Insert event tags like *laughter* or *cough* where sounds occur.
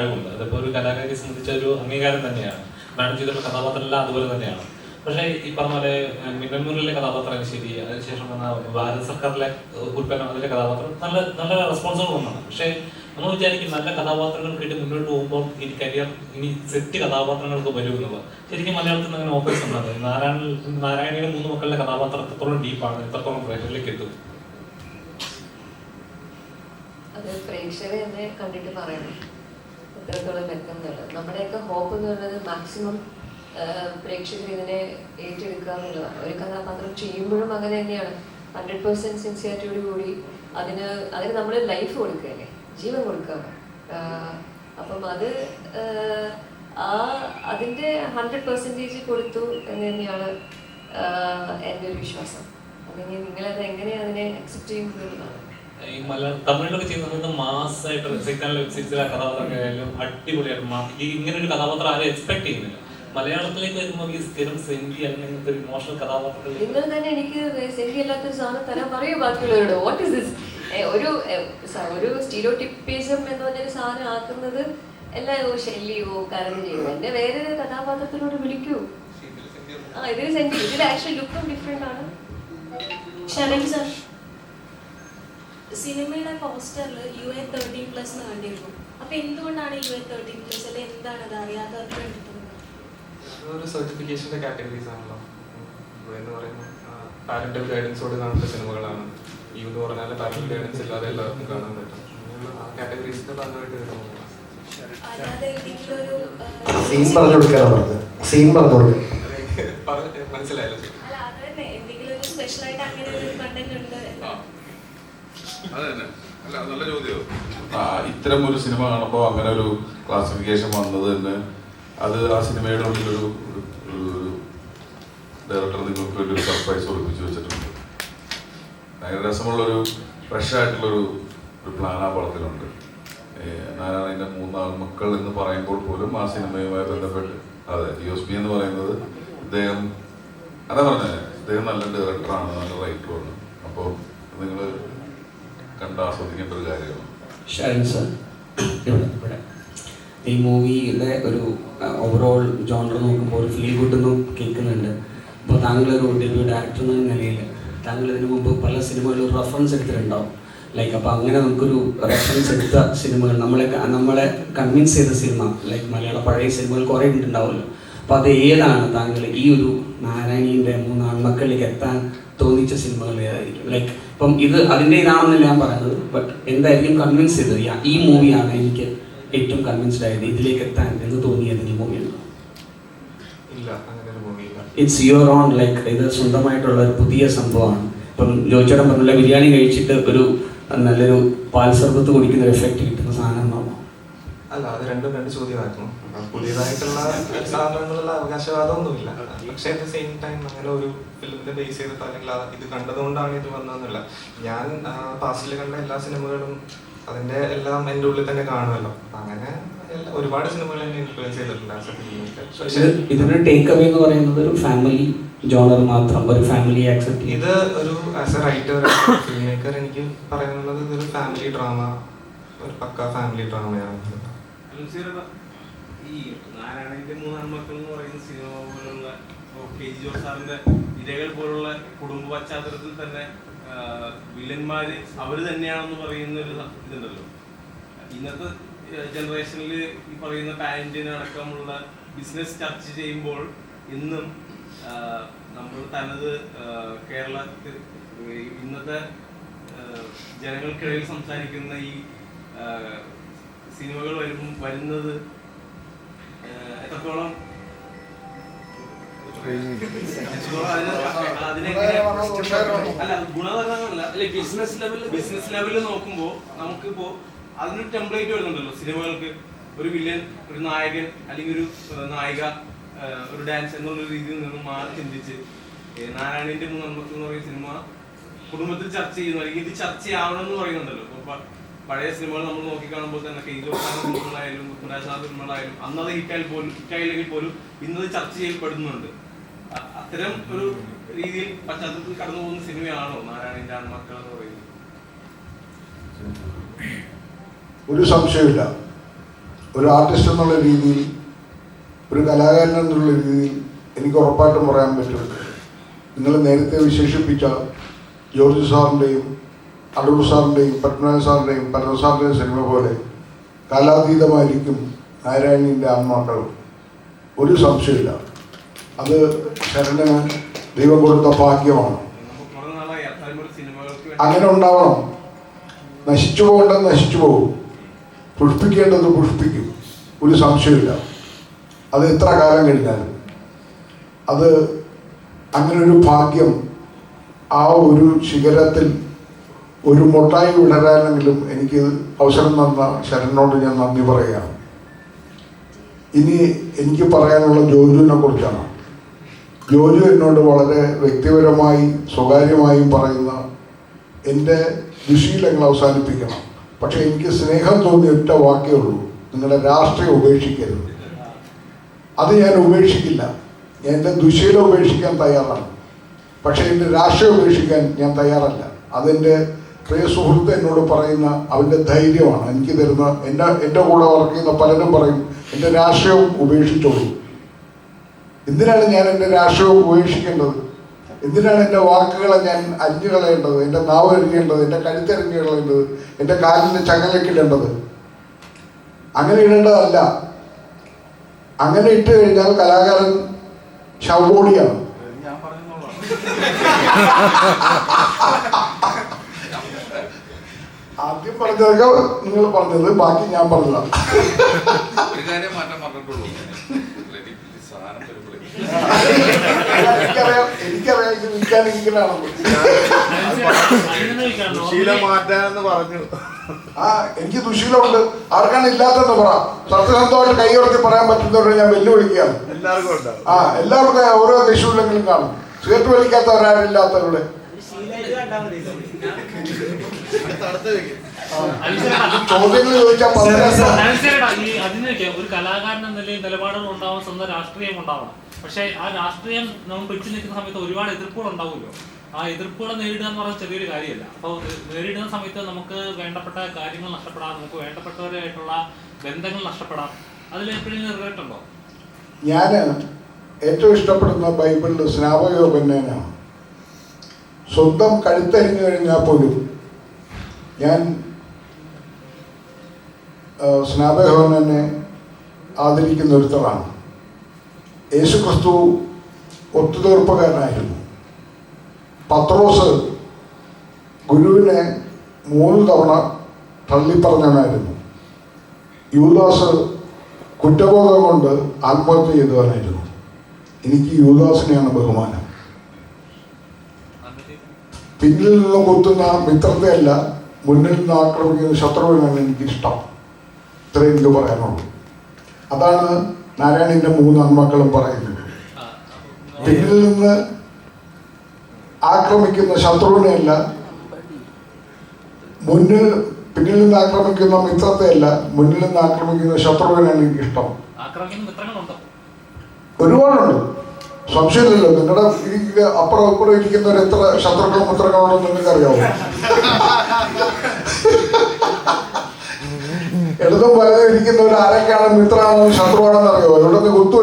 അതിപ്പോ ഒരു കലാകാരിയെ സംബന്ധിച്ച ഒരു അംഗീകാരം തന്നെയാണ്. മാഡം ചെയ്തിട്ടുള്ള കഥാപാത്രമെല്ലാം അതുപോലെ തന്നെയാണ്. പക്ഷേ ഈ പറഞ്ഞ പോലെ ഏഹ്, മിന്നൽമുറിലെ കഥാപാത്രം ശരി. അതിനുശേഷം വന്ന ഭാരത സർക്കാരിലെ ഉൽപ്പന്നം അതിലെ കഥാപാത്രം നല്ല നല്ല റെസ്പോൺസുകൾ ഒന്നാണ്. പക്ഷേ നമ്മൾ വിചാരിക്കും നല്ല കഥാപാത്രങ്ങൾ കിട്ടി മുന്നോട്ട് പോകുമ്പോൾ ഇനി കരിയർ ഇനി സെറ്റ് കഥാപാത്രങ്ങൾക്ക് വരുമെന്നുള്ളത് ശരിക്കും മലയാളത്തിൽ അങ്ങനെ ഓഫേഴ്സ് ഉണ്ടത് നാരായണ നാരായണിയുടെ മൂന്ന് മക്കളുടെ കഥാപാത്രം എത്രത്തോളം ഡീപ്പാണ് എത്രത്തോളം പ്രേക്ഷകരിലേക്ക് എത്തും. അത് പ്രേക്ഷകരെ എന്നെ കണ്ടിട്ട് പറയണം. എത്രത്തോളം എത്തും എന്നുള്ളത് നമ്മുടെയൊക്കെ ഹോപ്പ് എന്ന് പറയുന്നത് മാക്സിമം പ്രേക്ഷകർ ഇതിനെ ഏറ്റെടുക്കുക എന്നുള്ളതാണ്. ഒരു കഥാപാത്രം ചെയ്യുമ്പോഴും അങ്ങനെ തന്നെയാണ്. ഹൺഡ്രഡ് പേഴ്സെന്റ് സിൻസിയറിറ്റിയോട് കൂടി അതിന് അതിന് നമ്മൾ ലൈഫ് കൊടുക്കുകയല്ലേ? ജീവൻ കൊടുക്കുക അപ്പം അത് ആ അതിന്റെ ഹൺഡ്രഡ് പെർസെന്റേജ് കൊടുത്തു എന്ന് തന്നെയാണ് എന്റെ ഒരു വിശ്വാസം. അല്ലെങ്കിൽ നിങ്ങളത് എങ്ങനെ അതിനെ അക്സെപ്റ്റ് ചെയ്യുന്നതാണ് ഈ മലയാളം തമിഴിലൊക്കെ ചെയ്യുന്ന സമയത്ത് മാസമായിട്ട് വെബ്സൈറ്റിലെ വെബ്സൈറ്റ്സിലെ കഥാപാത്രം ആയാലും അടിപൊളിയായിട്ട് മാ- ഈ ഇങ്ങനെ ഒരു കഥാപാത്രം ആരും എക്സ്പെക്ട് ചെയ്യുന്നില്ല. മലയാളത്തിലേക്ക് വരുമ്പോൾ ഈ സ്ഥിരം സെന്റി അല്ലെങ്കിൽ ഒരു ഇമോഷണൽ കഥാപാത്രങ്ങൾ നിങ്ങൾ തന്നെ എനിക്ക് ശരി അല്ലാത്തൊരു സാധനം തരാൻ പറയൂ ബാക്കിയുള്ളവരോട്. വാട്ട് ഇസ് ദിസ് ഒരു ഒരു സ്റ്റീരിയോടിപ്പിസം എന്ന് പറഞ്ഞൊരു സാധനം ആക്കുന്നത് എല്ലാം ഓ ശല്യോ കാരണം ചെയ്യും. എന്റെ വേറൊരു കഥാപാത്രത്തിനോട് വിളിക്കൂ. ആ ഇതിൽ സെന്റി ഇതിൽ ആക്ച്വലി ലുക്കും ഡിഫറെന്റ് ആണ്. ഷനൻ സർ. സിനിമയുടെ പോസ്റ്ററിൽ യു എ തേർട്ടീൻ പ്ലസ് എന്ന് കണ്ടിരുന്നു. അപ്പൊ എന്തുകൊണ്ടാണ് യു എ തേർട്ടീൻ പ്ലസ് അല്ലെ എന്താണ് അത് അറിയാത്തവർക്ക് ഒരു സർട്ടിഫിക്കേഷന്റെ കാറ്റഗറീസ് ആണല്ലോ. എന്ന് പറയുന്നത് പാരന്റൽ ഗൈഡൻസോട് കാണുന്ന സിനിമകളാണ്. യു എന്ന് പറഞ്ഞാൽ പാരന്റൽ ഗൈഡൻസ് ഇല്ലാതെ എല്ലാവർക്കും കാണാൻ പറ്റും. ആ കാറ്റഗറീസിന്റെ ഭാഗമായിട്ട് എന്തെങ്കിലും സീൻ പറഞ്ഞു കൊടുക്കാനാണ് സീൻ പറഞ്ഞു കൊടുക്കുക മനസ്സിലായല്ലോ. സ്പെഷ്യൽ അങ്ങനെ ഒരു കണ്ടന്റ് ഉണ്ട് ഇത്തരം ഒരു സിനിമ കാണുമ്പോൾ അങ്ങനെ ഒരു ക്ലാസിഫിക്കേഷൻ വന്നത് തന്നെ അത് ആ സിനിമയുടെ ഉള്ളിലൊരു ഡയറക്ടർ നിങ്ങൾക്ക് ഒരു സർപ്രൈസ് ഒളിപ്പിച്ചു വെച്ചിട്ടുണ്ട്. ഭയങ്കര രസമുള്ളൊരു ഫ്രഷ് ആയിട്ടുള്ളൊരു ഒരു പ്ലാൻ ആ പടത്തിലുണ്ട്. ഞാനാണ് എന്റെ മൂന്നാൾ മക്കൾ എന്ന് പറയുമ്പോൾ പോലും ആ സിനിമയുമായി ബന്ധപ്പെട്ട് അതെ യോസ്മി എന്ന് പറയുന്നത് ഇദ്ദേഹം അതാ പറഞ്ഞത് ഇദ്ദേഹം നല്ല ഡയറക്ടറാണ് നല്ല റൈറ്ററുമാണ് അപ്പോൾ നിങ്ങൾ കണ്ട് ആസ്വദിക്കേണ്ട ഒരു കാര്യമാണ് ഷരൺ സർ ഈ മൂവിയിലെ ഒരു ഓവറോൾ ജോണർ നോക്കുമ്പോൾ ഒരു ഫീൽ എന്നും കേൾക്കുന്നുണ്ട്. അപ്പോൾ താങ്കളൊരു ഡെബ്യൂ ഡയറക്ടർ എന്ന നിലയിൽ താങ്കൾ ഇതിനു മുമ്പ് പല സിനിമകളിൽ റെഫറൻസ് എടുത്തിട്ടുണ്ടാവും. ലൈക്ക് അപ്പോൾ അങ്ങനെ നമുക്കൊരു റെഫറൻസ് എടുത്ത സിനിമകൾ നമ്മളെ നമ്മളെ കൺവിൻസ് ചെയ്ത സിനിമ ലൈക്ക് മലയാള പഴയ സിനിമകൾ കുറേ ഉണ്ടുണ്ടാവുമല്ലോ. അപ്പോൾ അത് ഏതാണ് താങ്കൾ ഈ ഒരു നാരായണീന്റെ മൂന്ന് ആൺമക്കളിലേക്ക് എത്താൻ തോന്നിച്ച സിനിമകൾ ഏതായിരിക്കും? ലൈക്ക് ഇപ്പം ഇത് അതിന്റെ ഇതാണെന്നല്ല ഞാൻ പറയുന്നത്. ബട്ട് എന്തായിരിക്കും കൺവിൻസ് ചെയ്തത്? ഈ മൂവിയാണ് എനിക്ക് ഏറ്റവും കൺവിൻസ്ഡ് ആയത്. ഇതിലേക്ക് എത്താൻ എന്ന് തോന്നിയത് ഈ മൂവിയാണ് ഇറ്റ്സ് യുവർ ഓൺ ലൈക്ക് ഇത് സ്വന്തമായിട്ടുള്ള ഒരു പുതിയ സംഭവമാണ്. ഇപ്പം ജോയിച്ചേട്ടൻ പറഞ്ഞില്ല ബിരിയാണി കഴിച്ചിട്ട് ഒരു നല്ലൊരു പാൽ സർബത്ത് കുടിക്കുന്ന ഒരു എഫക്റ്റ് കിട്ടുന്ന. അല്ല അത് രണ്ടും രണ്ട് ചോദ്യമായിരുന്നു. പുതിയതായിട്ടുള്ള സ്ഥാപനങ്ങളുള്ള അവകാശവാദമൊന്നുമില്ല. പക്ഷെ അറ്റ് ദ സെയിം ടൈം അങ്ങനെ ഒരു ഫിലിമിനെ ബേസ് ചെയ്തിട്ട് അല്ലെങ്കിൽ ഇത് കണ്ടതുകൊണ്ടാണ് ഇത് വന്നതെന്നില്ല. ഞാൻ പാസ്റ്റിൽ കണ്ട എല്ലാ സിനിമകളും അതിന്റെ എല്ലാം എന്റെ ഉള്ളിൽ തന്നെ കാണുമല്ലോ. അങ്ങനെ ഒരുപാട് സിനിമകൾ എന്നെ ഇൻഫ്ലുവൻസ് ചെയ്തിട്ടുണ്ട് ടേക്ക് അവേ എന്ന് പറയുന്നത് ഒരു ഫാമിലി ജോണർ മാത്രം ഒരു ഫാമിലി ആക്സെപ്റ്റ് ഇത് ഒരു as a writer film maker എനിക്ക് പറയാനുള്ളത് ഇതൊരു ഫാമിലി ഡ്രാമ ഒരു പക്ക ഫാമിലി ഡ്രാമയാണ് ഈ നാരായണന്റെ മൂന്നാം മക്കൾ എന്ന് പറയുന്ന സിനിമ പോലുള്ള കെ ജി ജോസ് സാറിന്റെ ഇരകൾ പോലുള്ള കുടുംബ പശ്ചാത്തലത്തിൽ തന്നെ വില്ലന്മാര് അവർ തന്നെയാണെന്ന് പറയുന്ന ഒരു ഇതുണ്ടല്ലോ. ഇന്നത്തെ ജനറേഷനിൽ ഈ പറയുന്ന പാരന്റിന് അടക്കമുള്ള ബിസിനസ് ചർച്ച ചെയ്യുമ്പോൾ ഇന്നും നമ്മൾ തനത് കേരളത്തിൽ ഇന്നത്തെ ജനങ്ങൾക്കിടയിൽ സംസാരിക്കുന്ന ഈ സിനിമകൾ വരും വരുന്നത് എത്രത്തോളം? അല്ല ബിസിനസ് ലെവലിൽ ബിസിനസ് ലെവലിൽ നോക്കുമ്പോൾ നമുക്കിപ്പോ അതിനൊരു ടെംപ്ലേറ്റ് വരുന്നുണ്ടല്ലോ. സിനിമകൾക്ക് ഒരു വില്ലൻ ഒരു നായകൻ അല്ലെങ്കിൽ ഒരു നായിക ഒരു ഡാൻസ് എന്നുള്ള രീതിയിൽ നിന്ന് മാറി ചിന്തിച്ച് നാരായണിന്റെ മൂന്നമ്പത്തി എന്ന് പറയുന്ന സിനിമ കുടുംബത്തിൽ ചർച്ച ചെയ്യുന്നു അല്ലെങ്കിൽ ഇത് ചർച്ചയാവണം എന്ന് പറയുന്നുണ്ടല്ലോ. പഴയ സിനിമകൾ നമ്മൾ നോക്കിക്കാണുമ്പോൾ തന്നെ കെയ്ജോ സിനിമകളായാലും മുത്തുരാജ സിനിമകളായാലും അന്നത് ഹിറ്റായി പോലും ഹിറ്റായില്ലെങ്കിൽ പോലും ഇന്നത് ചർച്ച ചെയ്യപ്പെടുന്നുണ്ട്. അത്തരം ഒരു രീതിയിൽ പശ്ചാത്തലത്തിൽ കടന്നു പോകുന്ന സിനിമയാണോ നാരായണന്റെ ആൺമക്കൾ എന്ന് പറയുന്നത്? ഒരു സംശയമില്ല ഒരു ആർട്ടിസ്റ്റ് എന്നുള്ള രീതിയിൽ ഒരു കലാകാരൻ എന്നുള്ള രീതിയിൽ എനിക്ക് ഉറപ്പായിട്ടും പറയാൻ പറ്റും. നിങ്ങൾ നേരത്തെ വിശേഷിപ്പിച്ച ജോർജ് സാറിന്റെയും അടൂർ സാറിന്റെയും പത്മനാഭ സാറിന്റെയും പരമ സാറിന്റെയും സിനിമ പോലെ കാലാതീതമായിരിക്കും നാരായണീന്റെ ആത്മാക്കൾ. ഒരു സംശയമില്ല അത് ശരണന് ദൈവം കൊടുത്ത ഭാഗ്യമാണ്. അങ്ങനെ ഉണ്ടാവണം. നശിച്ചു പോകേണ്ടത് നശിച്ചു പോകും. പുഷ്പിക്കേണ്ടത് പുഷ്പിക്കും. ഒരു സംശയമില്ല അത് എത്ര കാലം കഴിഞ്ഞാലും. അത് അങ്ങനൊരു ഭാഗ്യം ആ ഒരു ശിഖരത്തിൽ ഒരു മുട്ടായി വിടരാനെങ്കിലും എനിക്ക് അവസരം തന്ന ശരണോട് ഞാൻ നന്ദി പറയുക ഇനി എനിക്ക് പറയാനുള്ള ജോജുവിനെ കുറിച്ചാണ്. ജോജു എന്നോട് വളരെ വ്യക്തിപരമായി സ്വകാര്യമായും പറയുന്ന എന്റെ ദുശീലങ്ങൾ അവസാനിപ്പിക്കണം. പക്ഷേ എനിക്ക് സ്നേഹം തോന്നിയ ഒറ്റ വാക്കേ ഉള്ളൂ. നിങ്ങളുടെ രാഷ്ട്രീയം ഉപേക്ഷിക്കരുത്. അത് ഞാൻ ഉപേക്ഷിക്കില്ല. ഞാൻ എന്റെ ദുശീലം ഉപേക്ഷിക്കാൻ തയ്യാറാണ്. പക്ഷേ എന്റെ രാഷ്ട്രീയം ഉപേക്ഷിക്കാൻ ഞാൻ തയ്യാറല്ല. അതെന്റെ പ്രിയ സുഹൃത്ത് എന്നോട് പറയുന്ന അവന്റെ ധൈര്യമാണ്. എനിക്ക് തരുന്ന എന്റെ എന്റെ കൂടെ വർക്ക് ചെയ്യുന്ന പലരും പറയും എന്റെ രാഷ്ട്രീയം ഉപേക്ഷിച്ചോളൂ. എന്തിനാണ് ഞാൻ എന്റെ രാഷ്ട്രീയം ഉപേക്ഷിക്കേണ്ടത്? എന്തിനാണ് എന്റെ വാക്കുകളെ ഞാൻ അഞ്ഞു കളയേണ്ടത്? എന്റെ നാവ് എറിയേണ്ടത് എന്റെ കഴുത്തെറിഞ്ഞു കളയേണ്ടത്? എന്റെ കാലിന്റെ ചങ്ങലക്കിടേണ്ടത് അങ്ങനെ ഇടേണ്ടതല്ല. അങ്ങനെ ഇട്ട് കഴിഞ്ഞാൽ കലാകാരൻ ശവബോഡിയാണ് *laughs* പറഞ്ഞതൊക്കെ നിങ്ങൾ പറഞ്ഞത് ബാക്കി ഞാൻ പറഞ്ഞതാ. എനിക്കറിയാം എനിക്കറിയാം ഇത് വിൽക്കാൻ ഇങ്ങനെയാണെന്ന് മാറ്റാനെന്ന് പറഞ്ഞു. ആ എനിക്ക് ദുശീലമുണ്ട്. ആർക്കാണ് ഇല്ലാത്തതെന്ന് പറ. സത്യസന്ധമായിട്ട് കൈയുറത്തി പറയാൻ പറ്റുന്നവരെ ഞാൻ വെല്ലുവിളിക്കുകയാണ്. എല്ലാവർക്കും ആ എല്ലാവർക്കും ഓരോ ദശൂലെങ്കിലും കാണും. സിഗരറ്റ് വലിക്കാത്തവരാരില്ലാത്തവരുടെ അടുത്ത ഒരു കലാകാരൻ എന്ന നിലപാടുകൾ ഉണ്ടാവും സ്വന്തം രാഷ്ട്രീയം ഉണ്ടാവണം പക്ഷേ ആ രാഷ്ട്രീയം നമ്മൾ പിടിച്ചു നിൽക്കുന്ന സമയത്ത് ഒരുപാട് എതിർപ്പുകൾ ഉണ്ടാവുമല്ലോ ആ എതിർപ്പുകളെ നേരിടുക എന്ന് പറഞ്ഞാൽ ചെറിയൊരു കാര്യമല്ല അപ്പോൾ നേരിടുന്ന സമയത്ത് നമുക്ക് വേണ്ടപ്പെട്ട കാര്യങ്ങൾ നഷ്ടപ്പെടാം നമുക്ക് വേണ്ടപ്പെട്ടവരായിട്ടുള്ള ബന്ധങ്ങൾ നഷ്ടപ്പെടാം അതിൽ എപ്പോഴെങ്കിലും റിഗ്രറ്റ് ഉണ്ടോ ഞാൻ ഏറ്റവും ഇഷ്ടപ്പെടുന്ന ബൈബിളിൽ സ്നാപകോപന്യനാണ് സ്വന്തം കഴുത്തരിഞ്ഞു കഴിഞ്ഞാൽ പോലും ഞാൻ സ്നാപകഭവനെ ആദരിക്കുന്ന ഒരുത്തറാണ് യേശു ക്രിസ്തു ഒത്തുതീർപ്പുകാരനായിരുന്നു. പത്രോസ് ഗുരുവിനെ മൂന്ന് തവണ തള്ളിപ്പറഞ്ഞവനായിരുന്നു. യൂദാസ് കുറ്റബോധം കൊണ്ട് ആത്മഹത്യ ചെയ്തവനായിരുന്നു. എനിക്ക് യൂദാസിനെയാണ് ബഹുമാനം. പിന്നിൽ നിന്ന് കുത്തുന്ന മിത്രത്തെയല്ല മുന്നിൽ നിന്ന് ആക്രമിക്കുന്ന ശത്രുവിനാണ് എനിക്കിഷ്ടം. ഇത്രയും എനിക്ക് പറയാനുള്ളൂ. അതാണ് നാരായണിന്റെ മൂന്ന് അന്മക്കളും പറയുന്നത്. പിന്നിൽ നിന്ന് ആക്രമിക്കുന്ന ശത്രുവിനെയല്ല മുന്നിൽ പിന്നിൽ നിന്ന് ആക്രമിക്കുന്ന മിത്രത്തെയല്ല മുന്നിൽ നിന്ന് ആക്രമിക്കുന്ന ശത്രുവിനാണ് എനിക്കിഷ്ടം. ഒരുപാടുണ്ട്. സംശയമില്ലല്ലോ. നിങ്ങളുടെ ഈ അപ്പുറം ഇപ്പുറം ഇരിക്കുന്നവർ എത്ര ശത്രുക്കളും മുത്രങ്ങളാണെന്ന് നിങ്ങൾക്ക് അറിയാമോ ഇടതും വലതും ഇരിക്കുന്നവർ ആരൊക്കെയാണ് മിത്രമാണോ ശത്രുവാണെന്ന് അറിയാമോ ഇവിടെ നിന്ന് കുത്തു